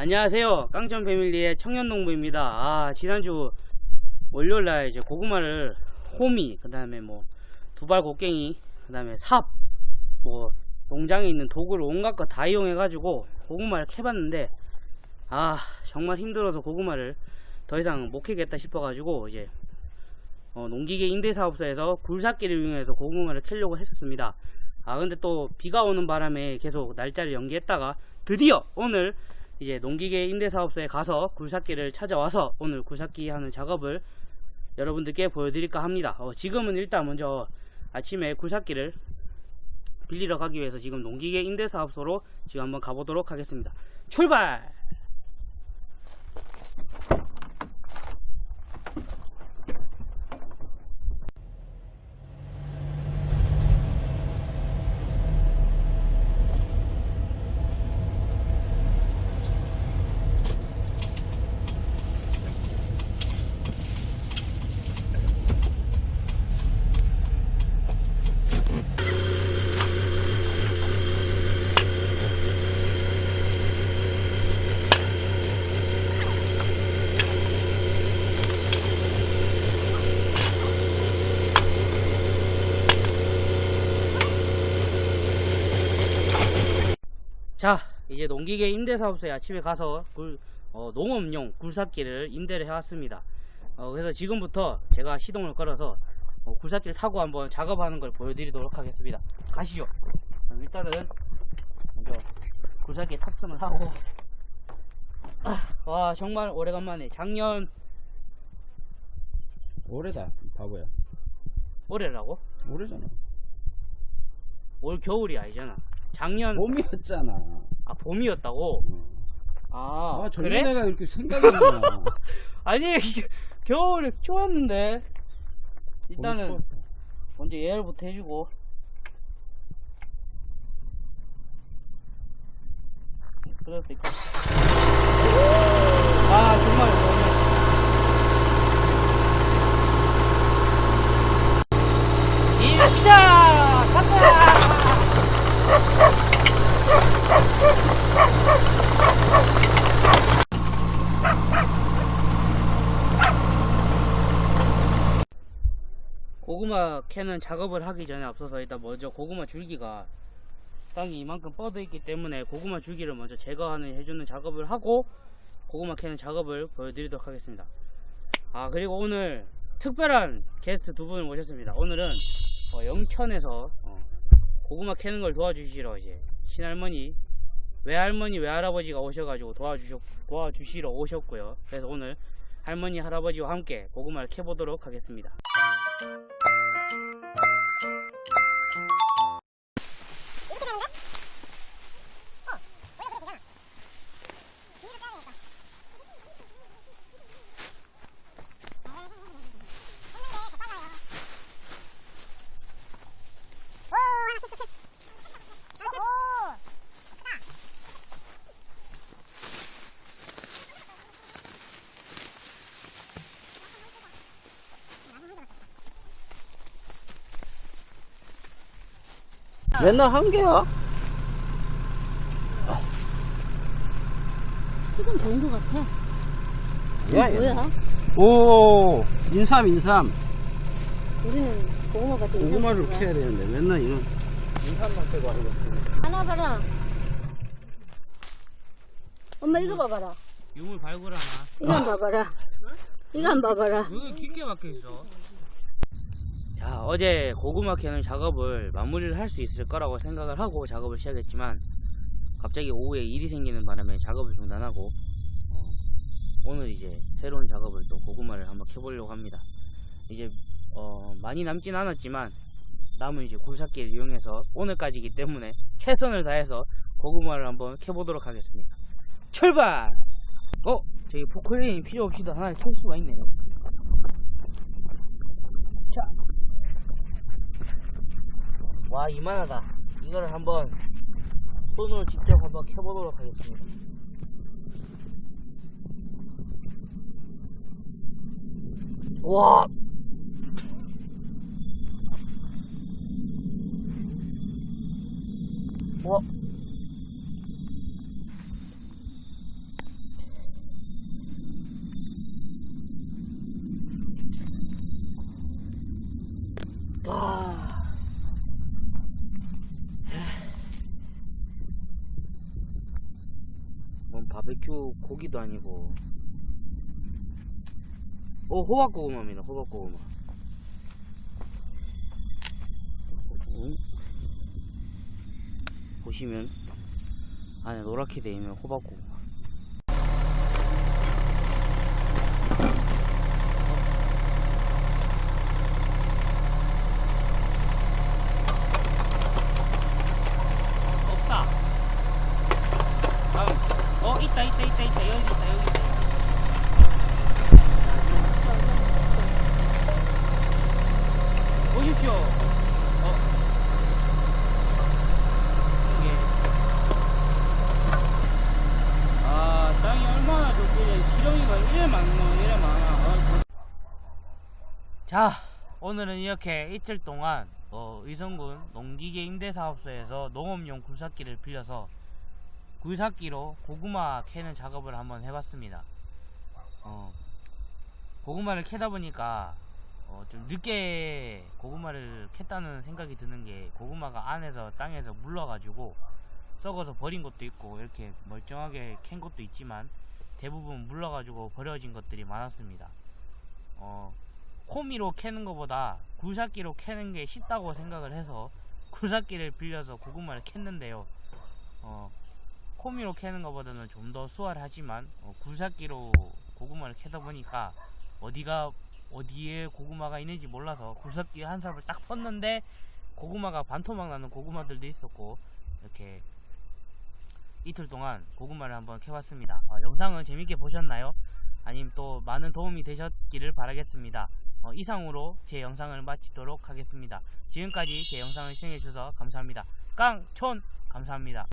안녕하세요. 깡천 패밀리의 청년 농부입니다. 아, 지난주 월요일날 이제 고구마를 호미, 그 다음에 뭐 두발 곡괭이, 그 다음에 삽, 뭐 농장에 있는 도구를 온갖 거 다 이용해 가지고 고구마를 캐봤는데 아, 정말 힘들어서 고구마를 더 이상 못 캐겠다 싶어 가지고 이제 어, 농기계 임대사업소에서 굴삭기를 이용해서 고구마를 캐려고 했었습니다. 아 근데 또 비가 오는 바람에 계속 날짜를 연기했다가 드디어 오늘 이제 농기계 임대사업소에 가서 굴삭기를 찾아와서 오늘 굴삭기 하는 작업을 여러분들께 보여드릴까 합니다. 어, 지금은 일단 먼저 아침에 굴삭기를 빌리러 가기 위해서 지금 농기계 임대사업소로 지금 한번 가보도록 하겠습니다. 출발! 자 이제 농기계 임대사업소에 아침에 가서 굴, 어, 농업용 굴삭기를 임대를 해왔습니다. 어, 그래서 지금부터 제가 시동을 걸어서 어, 굴삭기를 타고 한번 작업하는 걸 보여드리도록 하겠습니다. 가시죠. 일단은 먼저 굴삭기에 탑승을 하고 아, 와 정말 오래간만에 작년 올해다 바보야. 올해라고? 올해잖아. 올 겨울이 아니잖아 작년 봄이었잖아. 아 봄이었다고? 아, 아 그래? 젊은 애가 이렇게 생각이 나 아니 이게 겨울에 추웠는데. 일단은 추웠다. 먼저 예열부터 해주고. 그래도 될것 아 정말 너무 일 시작! 간다! 캐는 작업을 하기 전에 앞서서 일단 먼저 고구마 줄기가 땅이 이만큼 뻗어 있기 때문에 고구마 줄기를 먼저 제거하는 해주는 작업을 하고 고구마 캐는 작업을 보여드리도록 하겠습니다. 아 그리고 오늘 특별한 게스트 두 분을 모셨습니다. 오늘은 어, 영천에서 어, 고구마 캐는 걸 도와주시러 이제 친할머니 외할머니 외할아버지가 오셔가지고 도와주셨 도와주시러 오셨고요. 그래서 오늘 할머니 할아버지와 함께 고구마를 캐보도록 하겠습니다. 맨날 한 개야 이건 좋은 것 같아. 야, 뭐야? 오 인삼 인삼 우리는 고구마 같은 고구마를 캐야 되는데 맨날 이런 인삼만 캐고 하는 거 하나 봐라. 엄마 이거 봐봐라. 유물 발굴하나? 이거 한 봐봐라. 이거 한 봐봐라. 여기 깊게 박혀 있어. 자, 어제 고구마 캐는 작업을 마무리를 할 수 있을 거라고 생각을 하고 작업을 시작했지만 갑자기 오후에 일이 생기는 바람에 작업을 중단하고 어, 오늘 이제 새로운 작업을 또 고구마를 한번 캐보려고 합니다. 이제 어, 많이 남진 않았지만 남은 이제 굴삭기를 이용해서 오늘까지이기 때문에 최선을 다해서 고구마를 한번 캐보도록 하겠습니다. 출발! 어? 저기 포크레인이 필요 없이도 하나 캘 수가 있네요. 와, 이만하다. 이거를 한번 손으로 직접 한번 켜보도록 하겠습니다. 와! 와! 맥주 고기도 아니고. 오 호박고구마입니다 호박고구마. 음. 보시면 안에 노랗게 되어 있는 호박고구마 없다 다음 어 있다 있다 있다 있다 여기 있다 여기 있다 보십시오. 어. 이게. 아 땅이 얼마나 좋길래 지렁이가 이래 많노 이래 많아. 어, 자 오늘은 이렇게 이틀 동안 어, 의성군 농기계 임대사업소에서 농업용 굴삭기를 빌려서 굴삭기로 고구마 캐는 작업을 한번 해봤습니다. 어, 고구마를 캐다 보니까 어, 좀 늦게 고구마를 캤다는 생각이 드는 게 고구마가 안에서 땅에서 물러가지고 썩어서 버린 것도 있고 이렇게 멀쩡하게 캔 것도 있지만 대부분 물러가지고 버려진 것들이 많았습니다. 어, 호미로 캐는 것보다 굴삭기로 캐는 게 쉽다고 생각을 해서 굴삭기를 빌려서 고구마를 캤는데요. 어, 호미로 캐는 것보다는 좀 더 수월하지만 어, 굴삭기로 고구마를 캐다 보니까 어디가 어디에 고구마가 있는지 몰라서 굴삭기 한 삽을 딱 펐는데 고구마가 반토막 나는 고구마들도 있었고 이렇게 이틀 동안 고구마를 한번 캐봤습니다. 어, 영상은 재밌게 보셨나요? 아니면 또 많은 도움이 되셨기를 바라겠습니다. 어, 이상으로 제 영상을 마치도록 하겠습니다. 지금까지 제 영상을 시청해주셔서 감사합니다. 깡촌 감사합니다.